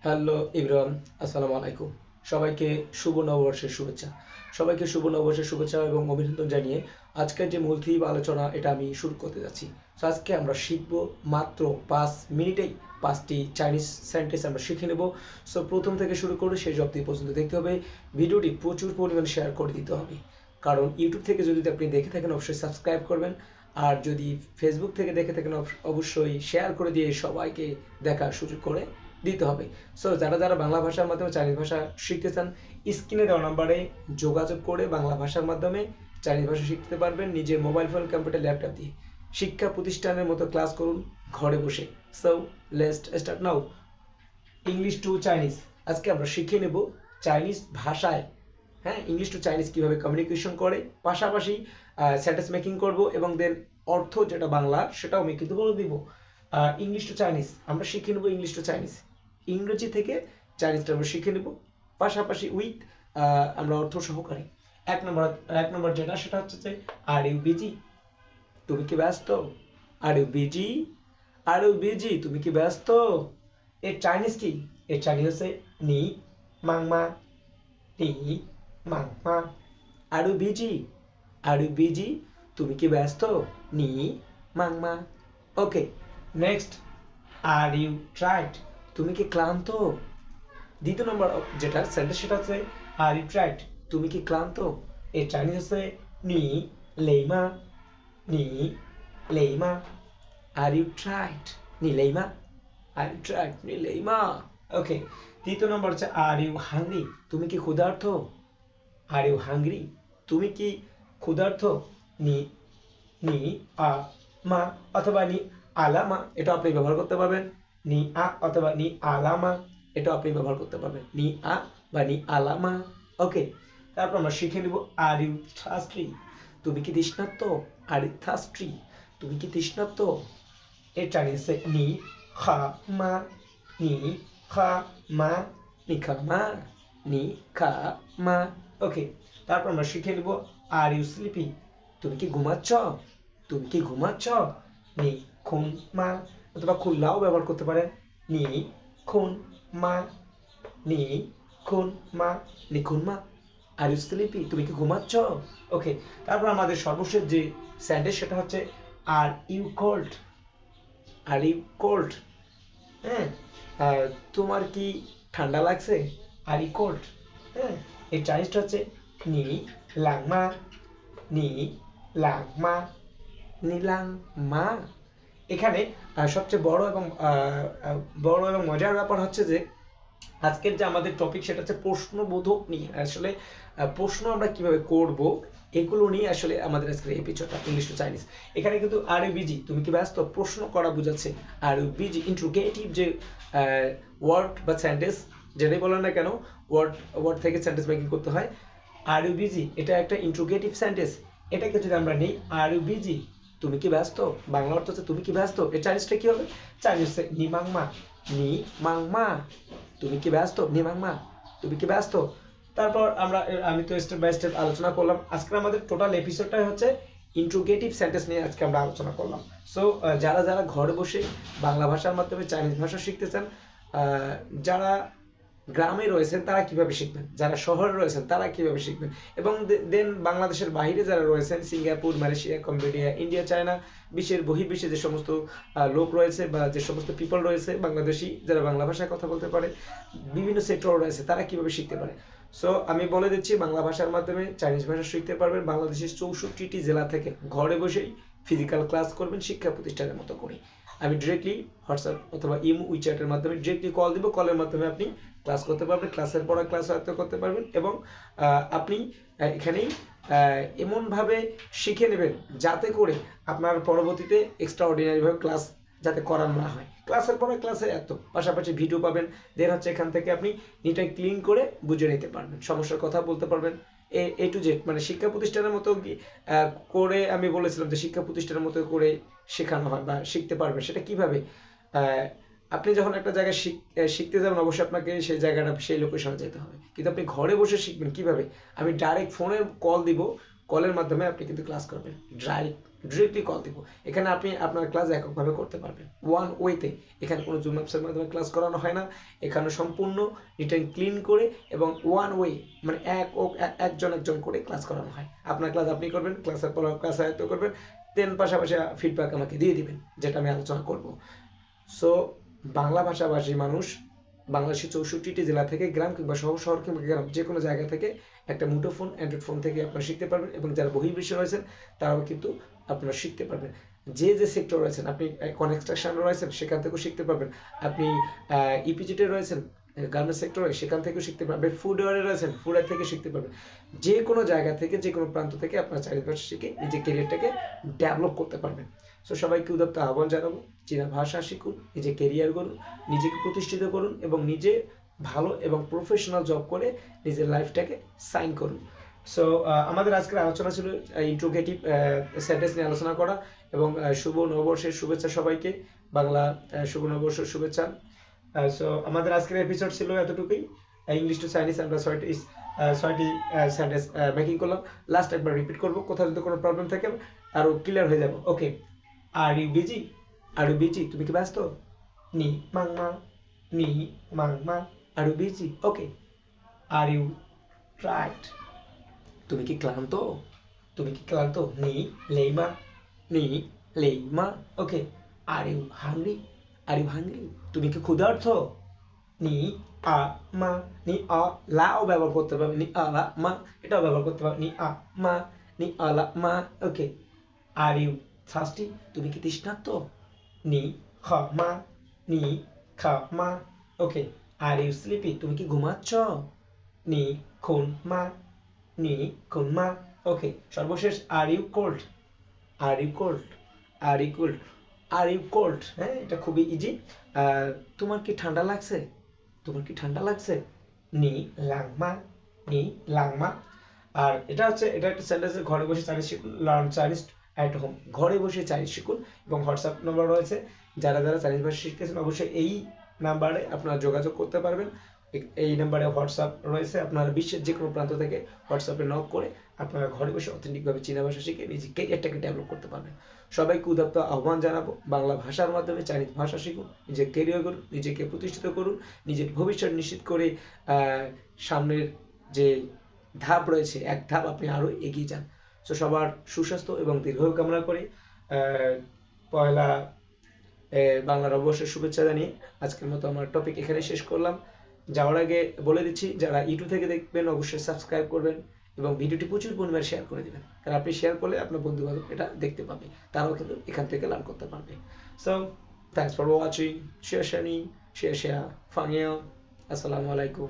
Hello Ibrahim আসসালামু আলাইকুম। সবাইকে শুভ নববর্ষের শুভেচ্ছা। সবাইকে শুভ নববর্ষের শুভেচ্ছা এবং অভিনন্দন জানিয়ে আজকের যে মূল থিম আলোচনা, এটা আমি শুরু করতে যাচ্ছি। তো আজকে আমরা শিখব মাত্র পাঁচ মিনিটেই পাঁচটি চাইনিজ সেন্টেন্স আমরা শিখে নেব। সো প্রথম থেকে শুরু করে শেষ অবধি পর্যন্ত দেখতে হবে, ভিডিওটি প্রচুর পরিমাণে শেয়ার করে দিতে হবে। কারণ ইউটিউব থেকে যদি আপনি দেখে থাকেন, অবশ্যই সাবস্ক্রাইব করবেন। আর যদি ফেসবুক থেকে দেখে থাকেন অব- অবশ্যই শেয়ার করে দিয়ে সবাইকে দেখার সুযোগ করে দিতে হবে। সো যারা যারা বাংলা ভাষার মাধ্যমে চাইনিজ ভাষা শিখতে চান, স্ক্রিনে দেওয়া নাম্বারে যোগাযোগ করে বাংলা ভাষার মাধ্যমে চাইনিজ ভাষা শিখতে পারবেন। নিজের মোবাইল ফোন কম্পিউটার ল্যাপটপ দিয়ে। শিক্ষা প্রতিষ্ঠানের মতো ক্লাস করুন ঘরে বসে। So least start now English to Chinese আজকে আমরা শিখে নেব চাইনিজ ভাষায়। হ্যাঁ ইংলিশ টু চাইনিজ কীভাবে কমিউনিকেশন করে, পাশাপাশি সেন্টেন্স মেকিং করব এবং দেন অর্থ যেটা বাংলা সেটাও আমি কিন্তু বলে দিব। ইংলিশ টু চাইনিজ আমরা শিখে নেব ইংলিশ টু চাইনিজ ইংরেজি থেকে চাইনিজটা আমরা শিখে নেব। পাশাপাশি উইথ আমরা অর্থ সহকারে। এক নম্বর এক নম্বর যেটা, সেটা হচ্ছে যে আর ইউ বিজি তুমি কি ব্যস্ত? Are you busy are you busy তুমি কি ব্যস্ত? এর চাইনিজ কি? এর চাইনিজ হচ্ছে নি মাংমা নি মাংমা are you busy are you busy তুমি কি ব্যস্ত? নি মাংমা okay next are you tired তুমি কি ক্লান্ত? দ্বিতীয় নম্বর যেটা সেন্টেন্স সেটা হচ্ছে আর ইউ ট্রাইড তুমি কি ক্লান্ত? এর চাইনিজ হচ্ছে, নি, লেইমা নি, লেইমা আর ইউ ট্রাইড নি, লেইমা আর ইউ ট্রাইড নি, লেইমা। ওকে তৃতীয় নম্বর হচ্ছে আর ইউ হাংরি তুমি কি ক্ষুধার্ত? আর ইউ হাংরি তুমি কি ক্ষুধার্ত? নি নি, আ, মা, অথবা নি, আলা, মা এটা আপনি ব্যবহার করতে পারবেন। নি আ অথবা নি আলামা এটা আপনি ব্যবহার করতে পারবেন। নি আ বা নি আলামা ওকে, তারপর আমরা শিখে নিব আর ইউ থার্স্টি তুমি কি তৃষ্ণার্ত? আর ইউ থার্স্টি তুমি কি তৃষ্ণার্ত? এর চাইনিজে নি খা মা। নি খা মা, নি খা মা, নি খা মা। ওকে, তারপর আমরা শিখে নিব আর ইউ স্লিপি তুমি কি ঘুমাচ্ছ? তুমি কি ঘুমাচ্ছ? নি খুন মা। অথবা খুল্লাও ব্যবহার করতে পারেন। নি খুন, মা, নি খুন, মা, নি, খুন, মা। আর ইউ স্লিপি তুমি কি ঘুমাচ্ছ? ওকে তারপর আমাদের সর্বশেষ যে স্যান্ডেজ সেটা হচ্ছে are you cold are you cold হ্যাঁ তোমার কি ঠান্ডা লাগছে? আর ইউ কোল্ড হ্যাঁ এই চাইনিজটা হচ্ছে, নি লাংমা নি লাংমা নিলাং মা এখানে সবচেয়ে বড় এবং বড় এবং মজার ব্যাপার হচ্ছে যে, আজকের যে আমাদের টপিক সেটা হচ্ছে প্রশ্নবোধক নিয়ে। আসলে প্রশ্ন আমরা কীভাবে করব, এগুলো নিয়ে আসলে আমাদের আজকের এপিসোডটা ইংলিশ টু চাইনিজ এখানে কিন্তু আর বিজি তুমি কি ব্যস্ত? প্রশ্ন করা বোঝাচ্ছে। আর বিজি ইন্ট্রোগেটিভ যে ওয়ার্ড বা সেন্টেন্স যেটাই বলেন না কেন ওয়ার্ড ওয়ার্ড থেকে সেন্টেন্স মেকিং করতে হয়। আর ইউ বিজি এটা একটা ইন্ট্রোগেটিভ সেন্টেন্স এটাকে যদি আমরা নিই আর ইউ বিজি তুমি কি ব্যস্ত? বাংলা অর্থ হচ্ছে তুমি কি ব্যস্ত? এর চাইনিজটা কি হবে? চাইনিজ নি মাংমা নি মাংমা তুমি কি ব্যস্ত? নি মাংমা তুমি কি ব্যস্ত? তারপর আমরা আমি তো স্টেপ বাই স্টেপ আলোচনা করলাম। আজকে আমাদের টোটাল এপিসোডটাই হচ্ছে ইন্ট্রোগেটিভ সেন্টেন্স নিয়ে আজকে আমরা আলোচনা করলাম। সো যারা যারা ঘরে বসে বাংলা ভাষার মাধ্যমে চাইনিজ ভাষা শিখতে চান যারা গ্রামে রয়েছেন, তারা কীভাবে শিখবেন? যারা শহরে রয়েছেন, তারা কীভাবে শিখবেন? এবং দেন বাংলাদেশের বাইরে যারা রয়েছেন, Singapore, Malaysia, Cambodia, India, China, বিশ্বের বহির্বিশ্বে যে সমস্ত লোক রয়েছে বা যে সমস্ত পিপল রয়েছে, বাংলাদেশি যারা বাংলা ভাষায় কথা বলতে পারে, বিভিন্ন সেক্টর রয়েছে, তারা কীভাবে শিখতে পারে? সো আমি বলে দিচ্ছি, বাংলা ভাষার মাধ্যমে চাইনিজ ভাষা শিখতে পারবেন, বাংলাদেশের চৌষট্টিটি জেলা থেকে ঘরে বসেই ফিজিক্যাল ক্লাস করবেন, শিক্ষা প্রতিষ্ঠানের মতো করে আমি ডিরেক্টলি হোয়াটসঅ্যাপ অথবা ইমো উইচ্যাটের মাধ্যমে ডিরেক্টলি কল দিব কলের মাধ্যমে আপনি ক্লাস করতে পারবেন ক্লাসের পর ক্লাস আয়ত্ত করতে পারবেন এবং আপনি এখানেই এমনভাবে শিখে নেবেন যাতে করে আপনার পরবর্তীতে এক্সট্রা অর্ডিনারি ভাবে ক্লাস যাতে করানো না হয়। ক্লাসের পরে ক্লাসে এত, পাশাপাশি ভিডিও পাবেন দেন হচ্ছে এখান থেকে আপনি নিট অ্যান্ড ক্লিন করে বুঝে নিতে পারবেন, সমস্যার কথা বলতে পারবেন। এ এ টু জেড মানে শিক্ষা প্রতিষ্ঠানের মতো করে আমি বলেছিলাম যে শিক্ষা প্রতিষ্ঠানের মতো করে শেখানো হয় বা শিখতে পারবেন, সেটা কীভাবে আপনি যখন একটা জায়গায় শিখ- শিখতে যাবেন, অবশ্যই আপনাকে সেই জায়গাটা, সেই লোকেশনে যেতে হবে। কিন্তু আপনি ঘরে বসে শিখবেন কীভাবে? আমি ডাইরেক্ট ফোনে কল দিব কলের মাধ্যমে আপনি কিন্তু ক্লাস করবেন। ডাইরেক্ট ডিরেক্টলি কল দিব। এখানে আপনি আপনার ক্লাস এককভাবে করতে পারবেন। ওয়ান ওয়েতে এখানে কোনো জুম অ্যাপসের মাধ্যমে ক্লাস করানো হয় না। এখানে সম্পূর্ণ রিটার্ন ক্লিন করে এবং ওয়ান ওয়ে মানে এক ও, এক- একজন একজন করে ক্লাস করানো হয়। আপনার ক্লাস আপনি করবেন ক্লাসের পর ক্লাস আয়ত্ত করবেন দেন পাশাপাশি ফিডব্যাক আমাকে দিয়ে দিবেন, যেটা আমি আলোচনা করব। সো বাংলা ভাষাভাষী মানুষ বাংলাদেশের চৌষট্টিটি জেলা থেকে গ্রাম কিংবা শহর শহর কিংবা গ্রাম, যে কোনো জায়গা থেকে একটা মুঠোফোন অ্যান্ড্রয়েড ফোন থেকে আপনারা শিখতে পারবেন এবং যারা বহির্বিশ্বে রয়েছেন, তারাও কিন্তু আপনারা শিখতে পারবেন। যে যে সেক্টর রয়েছেন, আপনি কনস্ট্রাকশন রয়েছেন, সেখান থেকেও শিখতে পারবেন। আপনি ইপিজিটে রয়েছেন গার্মেন্টস সেক্টরে সেখান থেকেও শিখতে পারবেন। ফুড ওয়ারে রয়েছেন ফুডের থেকে শিখতে পারবেন। যে কোনো জায়গা থেকে, যে কোনো প্রান্ত থেকে আপনার চারিপাশে শিখে নিজের কেরিয়ারটাকে ডেভেলপ করতে পারবেন। সো সবাইকে উদাত্ত আহ্বান জানাব চীনা ভাষা শিখুন, নিজে কেরিয়ার করুন নিজেকে প্রতিষ্ঠিত করুন এবং নিজে ভালো এবং প্রফেশনাল জব করে নিজের লাইফটাকে সাইন করুন। সো আমাদের আজকের আলোচনা ছিল ইন্ট্রোগেটিভ সেন্টেন্স নিয়ে আলোচনা করা এবং শুভ নববর্ষের শুভেচ্ছা সবাইকে, বাংলা শুভ নববর্ষের শুভেচ্ছা। সো আমাদের আজকের এপিসোড ছিল এতটুকুই। ইংলিশ টু চাইনিজ আমরা ছয়টি ছয়টি সেন্টেন্স মেকিং করলাম। লাস্ট একবার রিপিট করব, কোথাও যদি কোনো প্রবলেম থাকে, আরও ক্লিয়ার হয়ে যাব। Okay are you busy, are you busy, তুমি কি ব্যস্ত? নি, মাং, মা, নি, মাং, মা, are you busy, okay. Are you tired তুমি কি ক্লান্ত? তুমি কি ক্লান্ত? নি লেইমা নি Leima okay. Are you hungry are you hungry তুমি কি ক্ষুধার্ত? নি, আ, মা, নি, আ লাও ব্যবহার করতে পারবে। নি, আ, লা, মা, এটাও ব্যবহার করতে পারবে। নি, আ, মা, নি, আ, লা, মা, ওকে। আর ইউ থার্স্টি তুমি কি তৃষ্ণার্ত? নি, খ, মা, নি, খ, মা, ওকে। আর ইউ স্লিপি, তুমি কি ঘুমাচ্ছ? নি, খুন, মা, নি, খুন, মা, ওকে। সর্বশেষ are you cold are you cold are you cold are you cold হ্যাঁ এটা খুবই ইজি তোমার কি ঠান্ডা লাগছে? তোমার কি ঠান্ডা লাগছে? নি লাংমা নি লাংমা আর এটা হচ্ছে, এটা একটা সেন্টেন্স ঘরে বসে Chinese learn Chinese at home ঘরে বসে চাইনিজ শিখুন এবং হোয়াটসঅ্যাপ নম্বর রয়েছে। যারা যারা চাইনিজ ভাষা শিখতেছেন অবশ্যই এই নাম্বারে আপনারা যোগাযোগ করতে পারবেন। এই নাম্বারে হোয়াটসঅ্যাপ রয়েছে। আপনারা বিশ্বের যে কোনো প্রান্ত থেকে হোয়াটসঅ্যাপে নক করে আপনারা ঘরে বসে অথেন্টিকভাবে চীনা ভাষা শিখে নিজে ক্যারিয়ারটাকে ডেভেলপ করতে পারবেন। সবাইকে উদাত্ত আহ্বান জানাব, বাংলা ভাষার মাধ্যমে চাইনিজ ভাষা শিখুন, নিজের কেরিয়ার করুন, নিজেকে প্রতিষ্ঠিত করুন, নিজের ভবিষ্যৎ নিশ্চিত করে সামনের যে ধাপ রয়েছে, এক ধাপ আপনি আরও এগিয়ে যান। তো সবার সুস্বাস্থ্য এবং দীর্ঘায়ু কামনা করে। পয়লা বাংলা নববর্ষের শুভেচ্ছা জানিয়ে আজকের মতো আমার টপিক এখানে শেষ করলাম। যাওয়ার আগে বলে দিচ্ছি, যারা ইউটিউব থেকে দেখবেন, অবশ্যই সাবস্ক্রাইব করবেন এবং ভিডিওটি প্রচুর পরিমাণে শেয়ার করে দিবেন। কারণ আপনি শেয়ার করলে আপনার বন্ধু বান্ধব এটা দেখতে পাবে, তারাও কিন্তু এখান থেকে লার্ন করতে পারবে। So thanks for watching share শানি শেয়ার শেয়ার ফাংিয়া আসসালামু আলাইকুম।